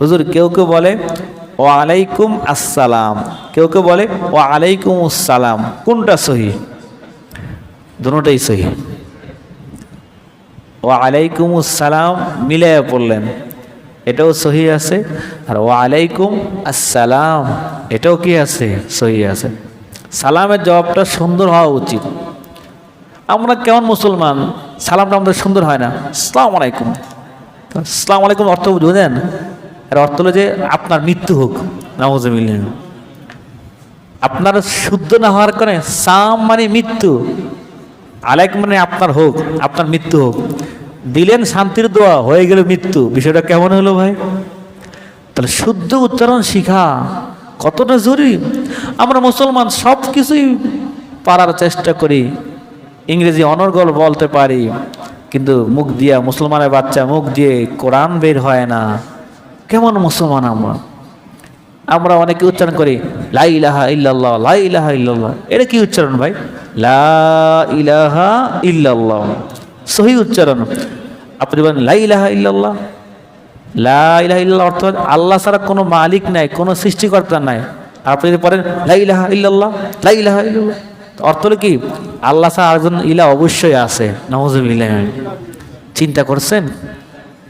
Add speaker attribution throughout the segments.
Speaker 1: হুজুর, কেউ কেউ বলে ও আলাইকুম আসসালাম। কেউ কেউ বলে ও আলাইকুম আসসালাম। কোনটা সহি? দুটোটাই সহি। ও আলাইকুম আসসালাম মিলাইয়া পড়লেন। এটাও সহি আছে। আর ও আলাইকুম আসসালাম, এটাও কি আছে? সহি আছে। সালামের জবাবটা সুন্দর হওয়া উচিত। আমরা কেমন মুসলমান, সালামটা আমাদের সুন্দর হয় না? সালাম আলাইকুম। সালাম আলাইকুম অর্থ বুঝেন? এর অর্থ হলো যে আপনার মৃত্যু হোক নামজমিল্লেন আপনার শুদ্ধ না হওয়ার কারণে সাম মানে মৃত্যু আলেক মানে আপনার হোক, আপনার মৃত্যু হোক। দিলেন শান্তির দোয়া, হয়ে গেল মৃত্যু। বিষয়টা কেমন হলো ভাই? তাহলে শুদ্ধ উচ্চারণ শিখা কতটা জরুরি? আমরা মুসলমান সব কিছুই পারার চেষ্টা করি। ইংরেজি অনর্গল বলতে পারি, কিন্তু মুখ দিয়া, মুসলমানের বাচ্চা মুখ দিয়ে কোরআন বের হয় না। কেমন মুসলমান আমরা? আমরা অনেকে উচ্চারণ করি লাই ইলাহা ইল্লাল্লাহ, লা ইলাহা ইল্লাল্লাহ। এটা কি উচ্চারণ ভাই? লা ইলাহা ইল্লাল্লাহ। সহি উচ্চারণ। আপনি বলেন লাই ইলাহা ইল্লাল্লাহ। লা ইলাহা ইল্লাল্লাহ অর্থ আল্লাহ ছাড়া কোনো মালিক নাই, কোনো সৃষ্টিকর্তা নাই। আপনি যদি পড়েন, লা ইলাহা ইল্লাল্লাহ, লা ইলাহা ইল্লাল্লাহ অর্থ হলো কি? আল্লাহ ছাড়া আরেকজন ইলা অবশ্যই আছে। নওয়াজুবিল্লাহ। চিন্তা করছেন?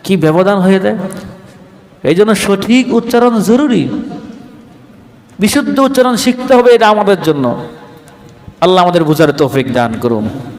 Speaker 1: কি ব্যবধান হয়ে যায়? এই জন্য সঠিক উচ্চারণ জরুরি। বিশুদ্ধ উচ্চারণ শিখতে হবে, এটা আমাদের জন্য। আল্লাহ আমাদের বুঝার তৌফিক দান করুন।